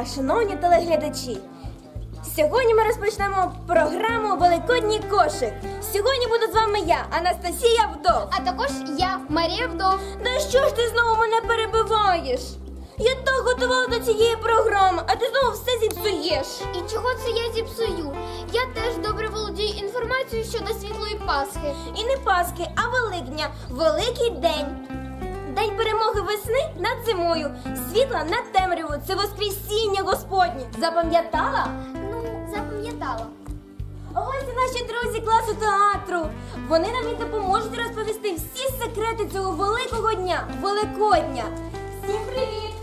дня, шановні телеглядачі! Сьогодні ми розпочнемо програму Великодній кошик. Сьогодні буду з вами я, Анастасія Вдов. А також я, Марія Вдов. Да що ж ти знову мене перебиваєш? Я так готувала до цієї програми, а ти знову все зіпсуєш. І чого це я зіпсую? Я теж добре володію інформацією щодо світлої Пасхи. І не Пасхи, а Великдня. Великий день. День перемоги весни над зимою, світла над темрявою. Це Воскресіння Господнє. Запам'ятала? Ну, запам'ятала. Ось наші друзі класу театру. Вони нам і допоможуть розповісти всі секрети цього великого дня, Великодня. Всім привіт!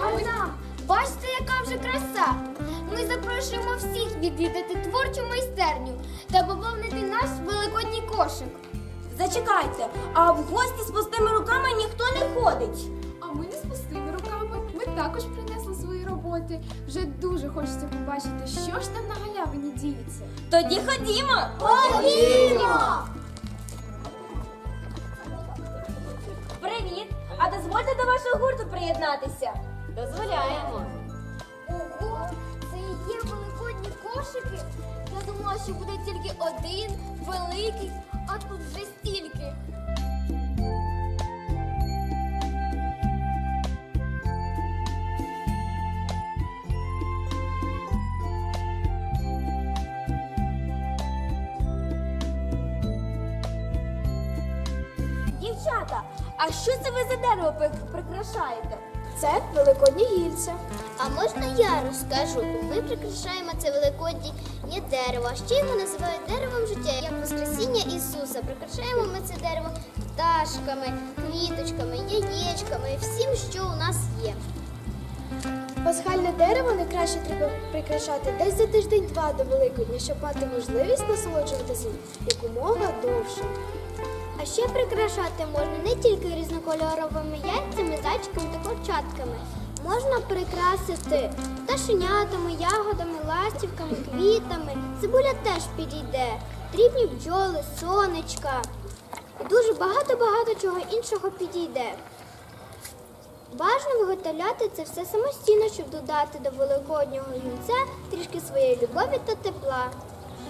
Ана, бачите, яка вже краса. Ми запрошуємо всіх відвідати творчу майстерню та поповнити наш великодній кошик. Зачекайте, а в гості з пустими руками ніхто не ходить. А ми не з пустими руками. Ми також принесли свої роботи. Вже дуже хочеться побачити, що ж там на галявині діється. Тоді ходімо. Ходімо! Привіт! А дозвольте до вашого гурту приєднатися. Дозволяємо. Ого, це і є великодні кошики. Я думала, що буде тільки один великий, а тут а що це ви за дерево прикрашаєте? Це великодні гільця. А можна я розкажу? Ми прикрашаємо це великоднє дерево. Ще його називають деревом життя, як Воскресіння Ісуса. Прикрашаємо ми це дерево пташками, квіточками, яєчками, всім, що у нас є. Пасхальне дерево найкраще треба прикрашати десь за тиждень-два до Великодня, щоб мати можливість насолоджуватися якомога довше. А ще прикрашати можна не тільки різнокольоровими яйцями, зайчиками та курчатками. Можна прикрасити пташенятами, ягодами, ластівками, квітами. Цибуля теж підійде. Дрібні бджоли, сонечка. І дуже багато-багато чого іншого підійде. Бажано виготовляти це все самостійно, щоб додати до великоднього юнця трішки своєї любові та тепла.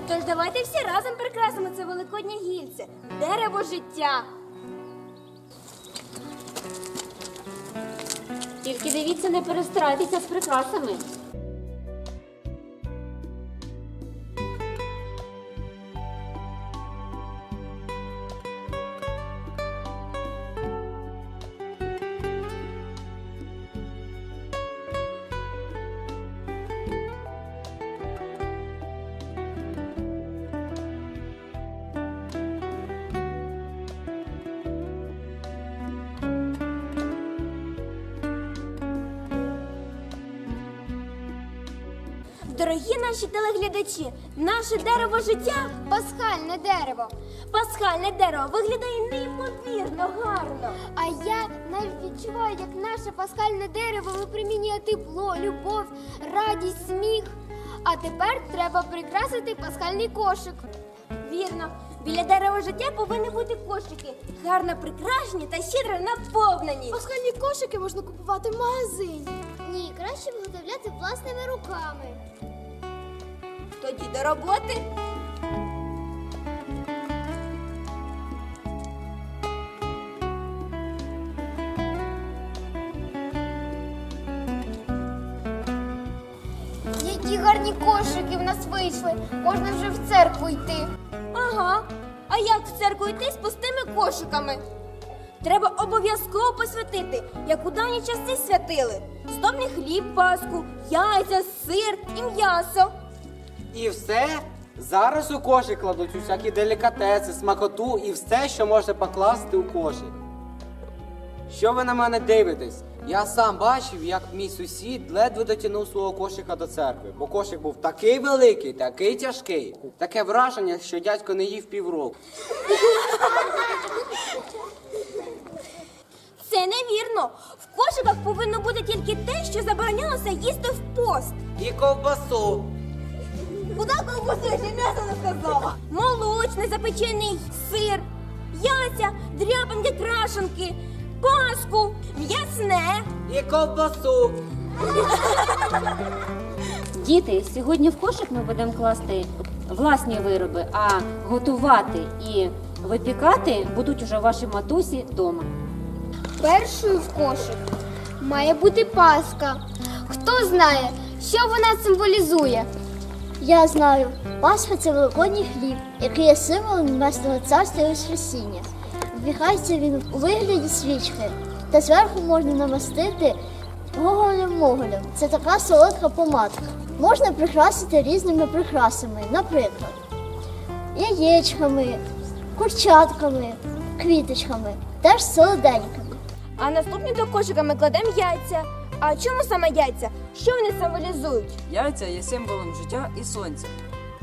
Тож давайте всі разом прикрасимо це великоднє гільце. Дерево життя. Тільки дивіться, не перестарайтеся з прикрасами. Дорогі наші телеглядачі, наше дерево життя, Пасхальне дерево. пасхальне дерево, виглядає неймовірно гарно. А я навіть відчуваю, як наше пасхальне дерево випромінює тепло, любов, радість, сміх. А тепер треба прикрасити пасхальний кошик. Вірно, біля дерева життя повинні бути кошики, гарно прикрашені та щедро наповнені. Пасхальні кошики можна купувати в магазині. Ні, краще виготовляти власними руками. Тоді до роботи. Які гарні кошики в нас вийшли. Можна вже в церкву йти. Ага. А як в церкву йти з пустими кошиками? Треба обов'язково посвятити, як у давні часи святили. Здобний хліб, паску, яйця, сир і м'ясо. І все зараз у кошик кладуть усякі делікатеси, смакоту і все, що можна покласти у кошик. Що ви на мене дивитесь? Я сам бачив, як мій сусід ледве дотягнув свого кошика до церкви, бо кошик був такий великий, такий тяжкий. Таке враження, що дядько не їв півроку. Це невірно. В кошиках повинно бути тільки те, що заборонялося їсти в пост. І ковбасу. Куди ковбасу, я ще м'ясо не сказала? Молочний запечений сир, яйця, дряпинки, крашенки, паску, м'ясне. І ковбасу. Діти, сьогодні в кошик ми будемо класти власні вироби, а готувати і випікати будуть уже ваші матусі вдома. Першою в кошик має бути паска. Хто знає, що вона символізує? Я знаю, Пасха це великодній хліб, який є символом Небесного Царства і Воскресіння. Вбігається він у вигляді свічки, та зверху можна намастити гоголем-моголем. Це така солодка помадка. Можна прикрасити різними прикрасами, наприклад, яєчками, курчатками, квіточками, теж солоденькими. А наступні до кошика ми кладемо яйця. А чому саме яйця? Що вони символізують? Яйця є символом життя і сонця.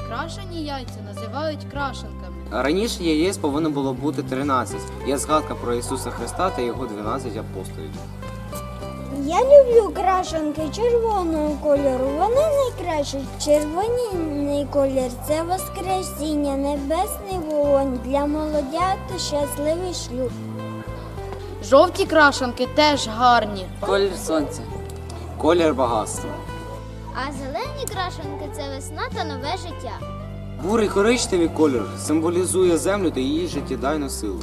Крашені яйця називають крашенками. Раніше яєць повинно було бути 13. Є згадка про Ісуса Христа та його 12 апостолів. Я люблю крашенки червоного кольору. Вони найкращі. Червоний колір це воскресіння, небесний вогонь для молодят щасливий шлюб. Жовті крашенки теж гарні. Колір сонця. Колір багатства. А зелені крашенки це весна та нове життя. Бурий коричневий колір символізує землю та її життєдайну силу.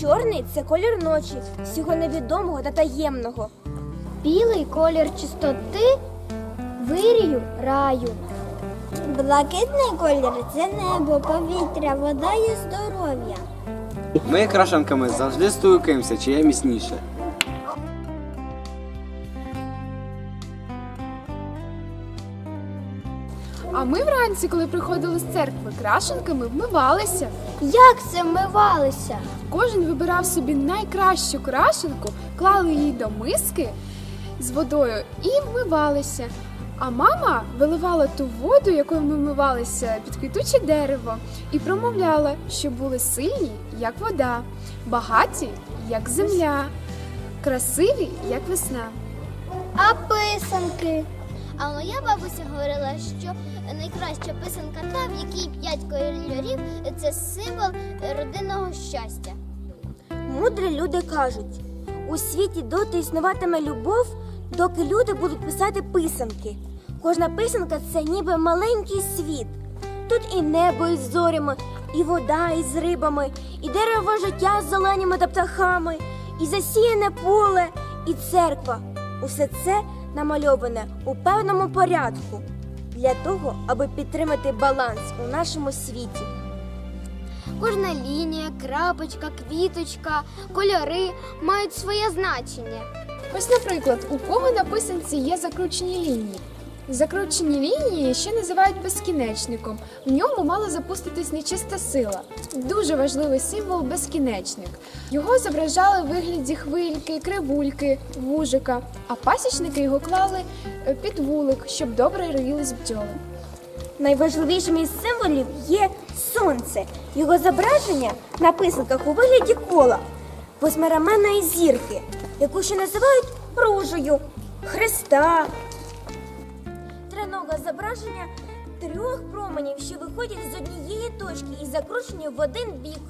Чорний це колір ночі, всього невідомого та таємного. Білий колір чистоти, вирію раю. Блакитний колір це небо, повітря, вода і здоров'я. Ми крашенками завжди стукаємося, чиє міцніше. А ми вранці, коли приходили з церкви, крашенками вмивалися. Як це вмивалися? Кожен вибирав собі найкращу крашенку, клали її до миски з водою і вмивалися. А мама виливала ту воду, якою ми вмивалися, під квітуче дерево, і промовляла, що були сильні, як вода, багаті, як земля, красиві, як весна. А писанки. А моя бабуся говорила, що найкраща писанка та, в якій п'ять кольорів це символ родинного щастя. Мудрі люди кажуть: у світі доти існуватиме любов, доки люди будуть писати писанки. Кожна писанка це ніби маленький світ. Тут і небо із зорями, і вода із рибами, і дерево життя з зеленями та птахами, і засіяне поле, і церква. Усе це намальоване у певному порядку для того, аби підтримати баланс у нашому світі. Кожна лінія, крапочка, квіточка, кольори мають своє значення. Ось, наприклад, у кого на писанці є закручені лінії. Закручені лінії ще називають безкінечником. В ньому мала запуститись нечиста сила. Дуже важливий символ безкінечник. Його зображали в вигляді хвильки, кривульки, вужика, а пасічники його клали е, під вулик, щоб добре роїлись бджоли. Найважливішим із символів є сонце. Його зображення на писанках у вигляді кола, восьмираменної зірки, яку ще називають ружею, Христа. Тринога зображення трьох променів, що виходять з однієї точки і закручені в один бік.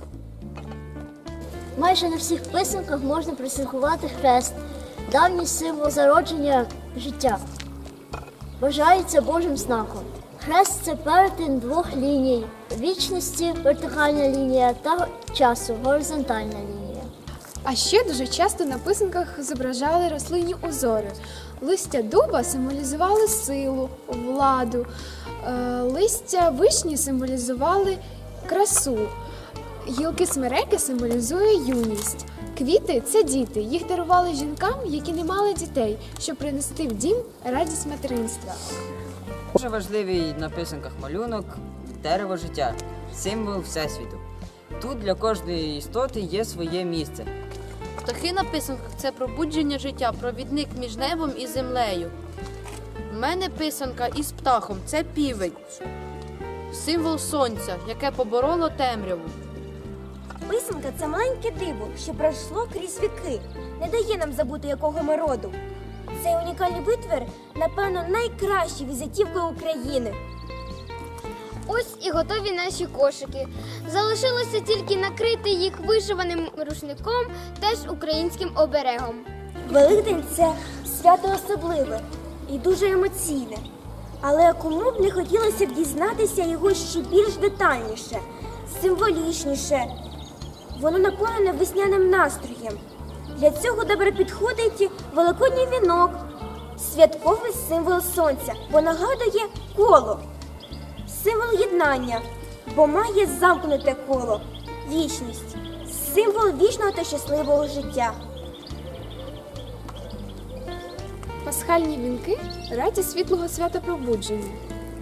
Майже на всіх писанках можна присвяткувати хрест, давній символ зародження життя. Вважається Божим знаком. Хрест це перетин двох ліній вічності, вертикальна лінія та часу, горизонтальна лінія. А ще дуже часто на писанках зображали рослинні узори. Листя дуба символізували силу, владу, е, листя вишні символізували красу, гілки смереки символізує юність. Квіти це діти. Їх дарували жінкам, які не мали дітей, щоб принести в дім радість материнства. Дуже важливий на писанках малюнок дерево життя, символ Всесвіту. Тут для кожної істоти є своє місце. Птахи на писанках це пробудження життя, провідник між небом і землею. У мене писанка із птахом це півень, символ сонця, яке побороло темряву. Писанка це маленьке диво, що пройшло крізь віки, не дає нам забути, якого ми роду. Цей унікальний витвір, напевно, найкращий візитівка України. Ось і готові наші кошики. Залишилося тільки накрити їх вишиваним рушником, теж українським оберегом. Великдень це свято особливе. і дуже емоційне. Але кому б не хотілося б дізнатися його ще більш детальніше, символічніше. Воно наповнене весняним настроєм. Для цього добре підходить великодній вінок, святковий символ сонця, бо нагадує коло, символ єднання, бо має замкнуте коло, вічність, символ вічного та щасливого життя. Пасхальні вінки раді світлого свята пробудження.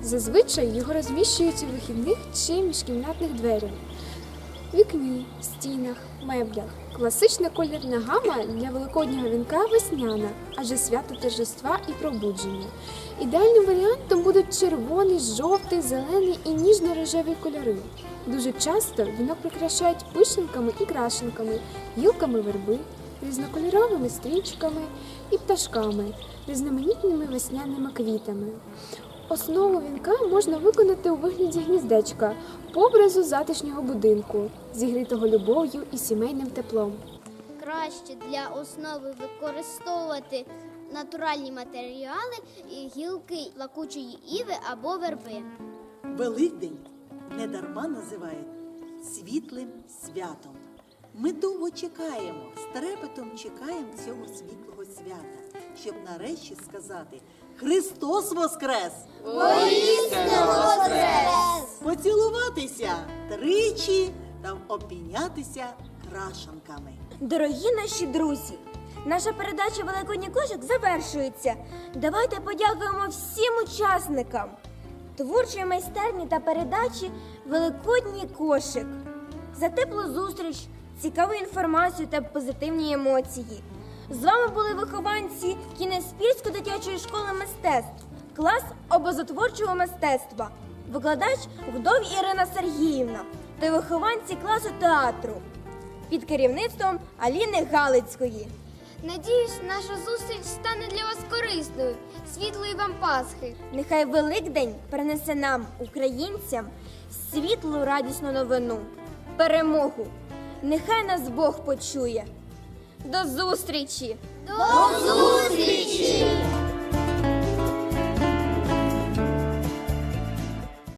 Зазвичай його розміщують у вихідних чи міжкімнатних дверях, вікні, стінах, меблях. Класична колірна гама для великоднього вінка весняна, адже свято торжества і пробудження. Ідеальним варіантом будуть червоний, жовтий, зелений і ніжно-рожеві кольори. Дуже часто вінок прикрашають пишенками і крашенками, гілками верби, різнокольоровими стрічками і пташками, різноманітними весняними квітами. Основу вінка можна виконати у вигляді гніздечка образу затишнього будинку, зігрітого любов'ю і сімейним теплом. Краще для основи використовувати натуральні матеріали і гілки лакучої іви або верби. Великдень недарма називають світлим святом. Ми довго чекаємо, з трепетом чекаємо цього світлого свята, щоб нарешті сказати Христос Воскрес! Поцілуватися тричі та обмінятися крашанками. Дорогі наші друзі, наша передача Великодній кошик завершується. Давайте подякуємо всім учасникам творчої майстерні та передачі Великодній кошик за теплу зустріч, цікаву інформацію та позитивні емоції. З вами були вихованці Кінеспільської дитячої школи мистецтв, клас образотворчого мистецтва, викладач вдов Ірина Сергіївна та вихованці класу театру під керівництвом Аліни Галицької. Надіюсь, наша зустріч стане для вас корисною. Світлої вам Пасхи! Нехай Великдень принесе нам, українцям, світлу радісну новину, перемогу. Нехай нас Бог почує. До зустрічі! До зустрічі!